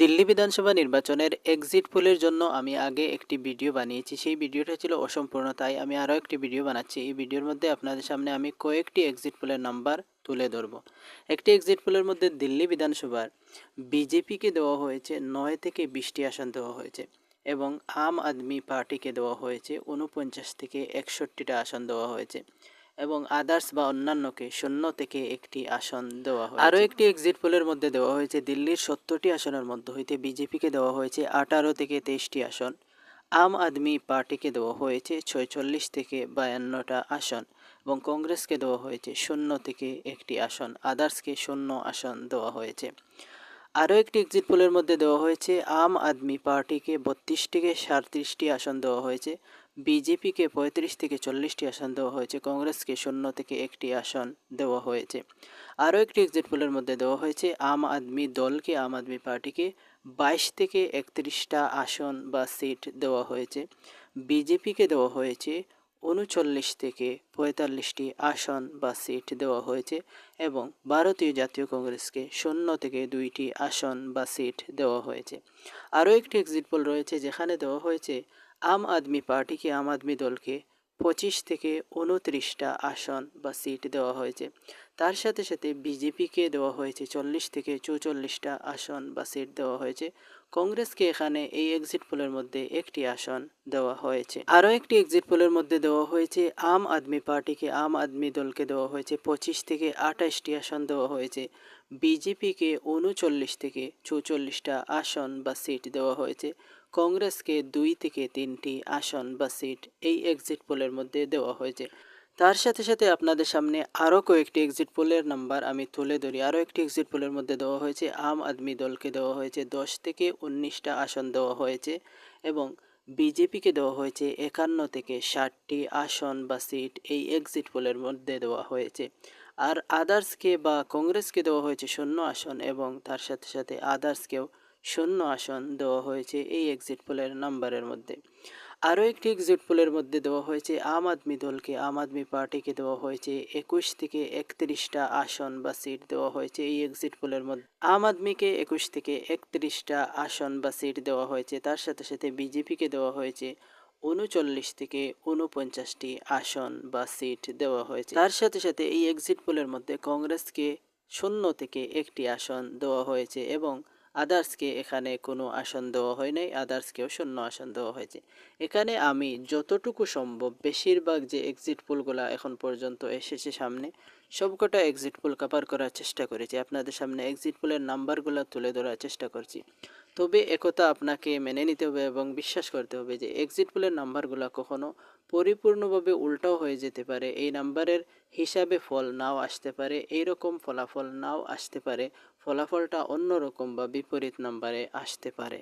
দিল্লি বিধানসভা নির্বাচনের এক্সিট পোলের জন্য আমি আগে একটি ভিডিও বানিয়েছি। সেই ভিডিওটা ছিল অসম্পূর্ণ, তাই আমি আরও একটি ভিডিও বানাচ্ছি। এই ভিডিওর মধ্যে আপনাদের সামনে আমি কয়েকটি এক্সিট পোলের নাম্বার তুলে ধরব। একটি এক্সিট পোলের মধ্যে দিল্লি বিধানসভার বিজেপিকে দেওয়া হয়েছে নয় থেকে বিশটি আসন দেওয়া হয়েছে এবং আম আদমি পার্টিকে দেওয়া হয়েছে উনপঞ্চাশ থেকে একষট্টিটা আসন দেওয়া হয়েছে। এবং আদার্স বা অন্যান্যকে শূন্য থেকে একটি আসন দেওয়া হয় আরও একটি এক্সিট পোলের মধ্যে দেওয়া হয়েছে, দিল্লির সত্তরটি আসনের মধ্য হইতে বিজেপিকে দেওয়া হয়েছে আঠারো থেকে তেইশটি আসন। আম আদমি পার্টিকে দেওয়া হয়েছে ছয়চল্লিশ থেকে বায়ান্নটা আসন এবং কংগ্রেসকে দেওয়া হয়েছে শূন্য থেকে একটি আসন। আদার্সকে শূন্য আসন দেওয়া হয়েছে। আরও একটি এক্সিট পোলের মধ্যে দেওয়া হয়েছে, আম আদমি পার্টিকে বত্রিশ থেকে সাঁত্রিশটি আসন দেওয়া হয়েছে, বিজেপিকে পঁয়ত্রিশ থেকে চল্লিশটি আসন দেওয়া হয়েছে, কংগ্রেসকে শূন্য থেকে একটি আসন দেওয়া হয়েছে। আরও একটি এক্সিট পোলের মধ্যে দেওয়া হয়েছে, আম আদমি দলকে, আম আদমি পার্টিকে বাইশ থেকে একত্রিশটা আসন বা সিট দেওয়া হয়েছে, বিজেপিকে দেওয়া হয়েছে উনচল্লিশ থেকে পঁয়তাল্লিশটি আসন বা সিট দেওয়া হয়েছে এবং ভারতীয় জাতীয় কংগ্রেসকে শূন্য থেকে দুইটি আসন বা সিট দেওয়া হয়েছে। আরও একটি এক্সিট পোল রয়েছে যেখানে দেওয়া হয়েছে, আম আদমি পার্টিকে আম আদমি দলকে পঁচিশ থেকে উনত্রিশটা আসন বা সিট দেওয়া হয়েছে? তার সাথে সাথে বিজেপিকে দেওয়া হয়েছে চল্লিশ থেকে চৌচল্লিশটা আসন বা সিট দেওয়া হয়েছে। কংগ্রেসকে এখানে এই এক্সিট পোলের মধ্যে একটি আসন দেওয়া হয়েছে। আরও একটি এক্সিট পোলের মধ্যে দেওয়া হয়েছে, আম আদমি পার্টিকে, আম আদমি দলকে দেওয়া হয়েছে, পঁচিশ থেকে আঠাশটি আসন দেওয়া হয়েছে। বিজেপিকে উনচল্লিশ থেকে চৌচল্লিশটা আসন বা সিট দেওয়া হয়েছে। কংগ্রেসকে দুই থেকে তিনটি আসন বা সিট এই এক্সিট পোলের মধ্যে দেওয়া হয়েছে। তার সাথে সাথে আপনাদের সামনে আরও কয়েকটি এক্সিট পোলের নাম্বার আমি তুলে ধরি। আরও একটি এক্সিট পোলের মধ্যে দেওয়া হয়েছে, আম আদমি দলকে দেওয়া হয়েছে, দশ থেকে উনিশটা আসন দেওয়া হয়েছে এবং বিজেপিকে দেওয়া হয়েছে একান্ন থেকে ষাটটি আসন বা সিট এই এক্সিট পোলের মধ্যে দেওয়া হয়েছে। আর আদার্সকে বা কংগ্রেসকে দেওয়া হয়েছে শূন্য আসন এবং তার সাথে সাথে আদার্সকেও শূন্য আসন দেওয়া হয়েছে এই এক্সিট পোলের নাম্বারের মধ্যে। আরও একটি এক্সিট পোলের মধ্যে দেওয়া হয়েছে, আম আদমি দলকে, আম আদমি পার্টিকে দেওয়া হয়েছে, একুশ থেকে একত্রিশটা আসন বা সিট দেওয়া হয়েছে এই এক্সিট পোলের মধ্যে। আম আদমিকে একুশ থেকে একত্রিশটা আসন বা সিট দেওয়া হয়েছে, তার সাথে সাথে বিজেপিকে দেওয়া হয়েছে উনচল্লিশ থেকে উনপঞ্চাশটি আসন বা সিট দেওয়া হয়েছে। তার সাথে সাথে এই এক্সিট পোলের মধ্যে কংগ্রেসকে শূন্য থেকে একটি আসন দেওয়া হয়েছে এবং আদার্সকে এখানে কোনো আসন দেওয়া হয় নাই আদার্সকেও শূন্য আসন দেওয়া হয়েছে। এখানে আমি যতটুকু সম্ভব বেশিরভাগ যে এক্সিট পোলগুলো এখন পর্যন্ত এসেছে সামনে, সবকটা এক্সিট পুল কাপার করার চেষ্টা করেছি। আপনাদের সামনে এক্সিট পুলের নাম্বারগুলো তুলে ধরার চেষ্টা করছি। তবে একথা আপনাকে মেনে নিতে হবে এবং বিশ্বাস করতে হবে যে এক্সিট পোলের নাম্বারগুলো কখনো পরিপূর্ণভাবে উল্টাও হয়ে যেতে পারে। এই নাম্বারের হিসাবে ফল নাও আসতে পারে এই রকম ফলাফল নাও আসতে পারে, ফলাফলটা অন্যরকম বা বিপরীত নাম্বারে আসতে পারে।